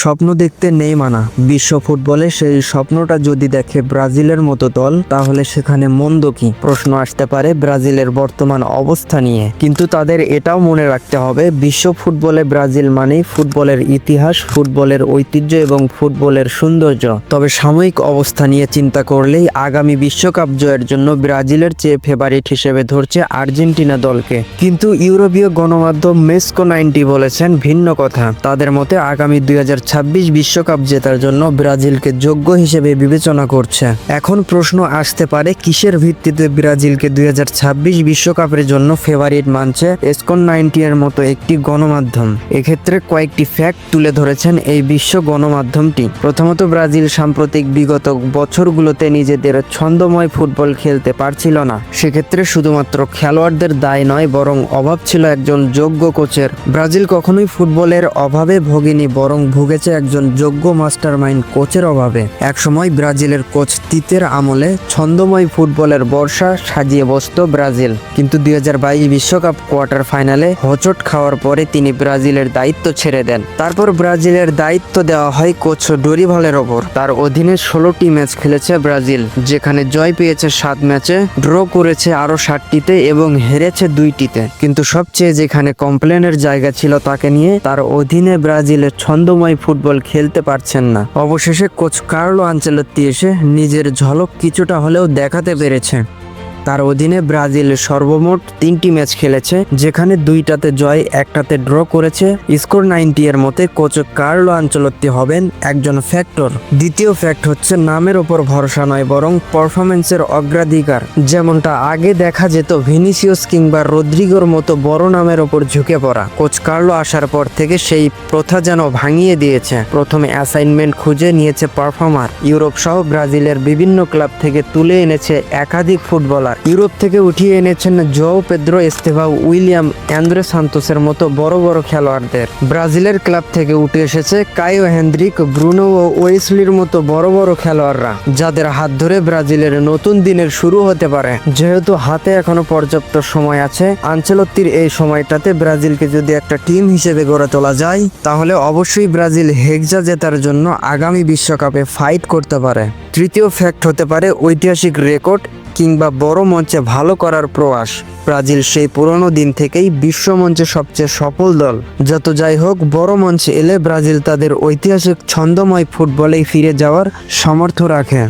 স্বপ্ন দেখতে নেই মানা। বিশ্ব ফুটবলে সেই স্বপ্নটা যদি দেখে ব্রাজিলের মতো দল, তাহলে সেখানে মন্দ কি? প্রশ্ন আসতে পারে ব্রাজিলের বর্তমান অবস্থা নিয়ে। কিন্তু তাদের এটাও মনে রাখতে হবে, বিশ্ব ফুটবলে ব্রাজিল মানেই ফুটবলের ইতিহাস, ফুটবলের ঐতিহ্য এবং ফুটবলের সৌন্দর্য। তবে সাময়িক অবস্থা নিয়ে চিন্তা করলেই আগামী বিশ্বকাপ জয়ের জন্য ব্রাজিলের চেয়ে ফেভারিট হিসেবে ধরছে আর্জেন্টিনা দলকে। কিন্তু ইউরোপীয় গণমাধ্যম মেসকো নাইনটি বলেছেন ভিন্ন কথা। তাদের মতে আগামী দুই বিশ্বকাপ জেতার জন্য ব্রাজিলকে যোগ্য হিসেবে বিবেচনা করছে। এখন প্রশ্ন আসতে পারে, কিসের ভিত্তিতে ব্রাজিলকে দুই বিশ্বকাপের জন্য ফেভারিট মানছে এসকন নাইনটি এর মতো একটি গণমাধ্যম? এক্ষেত্রে কয়েকটি ফ্যাক্ট তুলে ধরেছেন এই বিশ্ব গণমাধ্যমটি। প্রথমত, ব্রাজিল সাম্প্রতিক বিগত বছরগুলোতে নিজেদের ছন্দময় ফুটবল খেলতে পারছিল না। সেক্ষেত্রে শুধুমাত্র খেলোয়াড়দের দায় নয়, বরং অভাব ছিল একজন যোগ্য কোচের। ব্রাজিল কখনোই ফুটবলের অভাবে ভোগেনি, বরং ভুগেছে একজন যোগ্য মাস্টারমাইন্ড কোচের অভাবে। একসময় ব্রাজিলের কোচ তিতের আমলে ছন্দময় ফুটবলের বর্ষা সাজিয়ে বসত ব্রাজিল। কিন্তু দুই হাজার বিশ্বকাপ কোয়ার্টার ফাইনালে হোঁচট খাওয়ার পরে তিনি ব্রাজিলের দায়িত্ব ছেড়ে দেন। তারপর ব্রাজিলের দায়িত্ব দেওয়া হয় কোচ ডোরিভালের ওপর। তার অধীনে ষোলোটি ম্যাচ খেলেছে ব্রাজিল, যেখানে জয় পেয়েছে সাত ম্যাচে, ড্র করেছে আরও ষাটটিতে এবং হেরেছে দুইটিতে। কিন্তু সবচেয়ে যেখানে কমপ্লেনের জায়গা ছিল তাকে নিয়ে, তার অধীনে ব্রাজিলের ছন্দময় ফুটবল খেলতে পারছেন না। অবশেষে কোচ কার্লো আঞ্চেলত্তি এসে নিজের ঝলক কিছুটা হলেও দেখাতে পেরেছে। তার অধীনে ব্রাজিল সর্বমোট তিনটি ম্যাচ খেলেছে, যেখানে দুইটাতে জয়, একটাতে ড্র করেছে। স্কোর নাইনটি এর মতে কোচ কার্লো আঞ্চলত্তি হবেন একজন ফ্যাক্টর। দ্বিতীয় ফ্যাক্ট হচ্ছে নামের ওপর ভরসা নয়, বরং পারফরমেন্সের অগ্রাধিকার। যেমনটা আগে দেখা যেত ভিনিসিয়াস কিংবা রদ্রিগোর মতো বড় নামের ওপর ঝুঁকে পড়া। কোচ কার্লো আসার পর থেকে সেই প্রথা যেন ভাঙিয়ে দিয়েছে। প্রথমে অ্যাসাইনমেন্ট খুঁজে নিয়েছে পারফর্মার। ইউরোপ সহ ব্রাজিলের বিভিন্ন ক্লাব থেকে তুলে এনেছে একাধিক ফুটবলার। ইউরোপ থেকে উঠিয়ে এনেছেন Joao Pedro Estevao Willian Andrey সান্তোসের মতো বড় বড় খেলোয়াড়দের। ব্রাজিলের ক্লাব থেকে উঠে এসেছে কাইও হেন্দ্রিক ব্রুনো ও ওয়েসলির মতো বড় বড় খেলোয়াড়রা, যাদের হাত ধরে ব্রাজিলের নতুন দিনের শুরু হতে পারে। যেহেতু হাতে এখনও পর্যাপ্ত সময় আছে আঞ্চলত্তির এই সময়টাতে ব্রাজিলকে যদি একটা টিম হিসেবে গড়ে তোলা যায়, তাহলে অবশ্যই ব্রাজিল হেক্সা জেতার জন্য আগামী বিশ্বকাপে ফাইট করতে পারে। তৃতীয় ফ্যাক্ট হতে পারে ঐতিহাসিক রেকর্ড কিংবা বড় মঞ্চে ভালো করার প্রয়াস ব্রাজিল সেই পুরনো দিন থেকেই বিশ্বমঞ্চে সবচেয়ে সফল দল। যত যাই হোক, বড় মঞ্চে এলে ব্রাজিল তাদের ঐতিহাসিক ছন্দময় ফুটবলেই ফিরে যাওয়ার সমর্থ রাখে।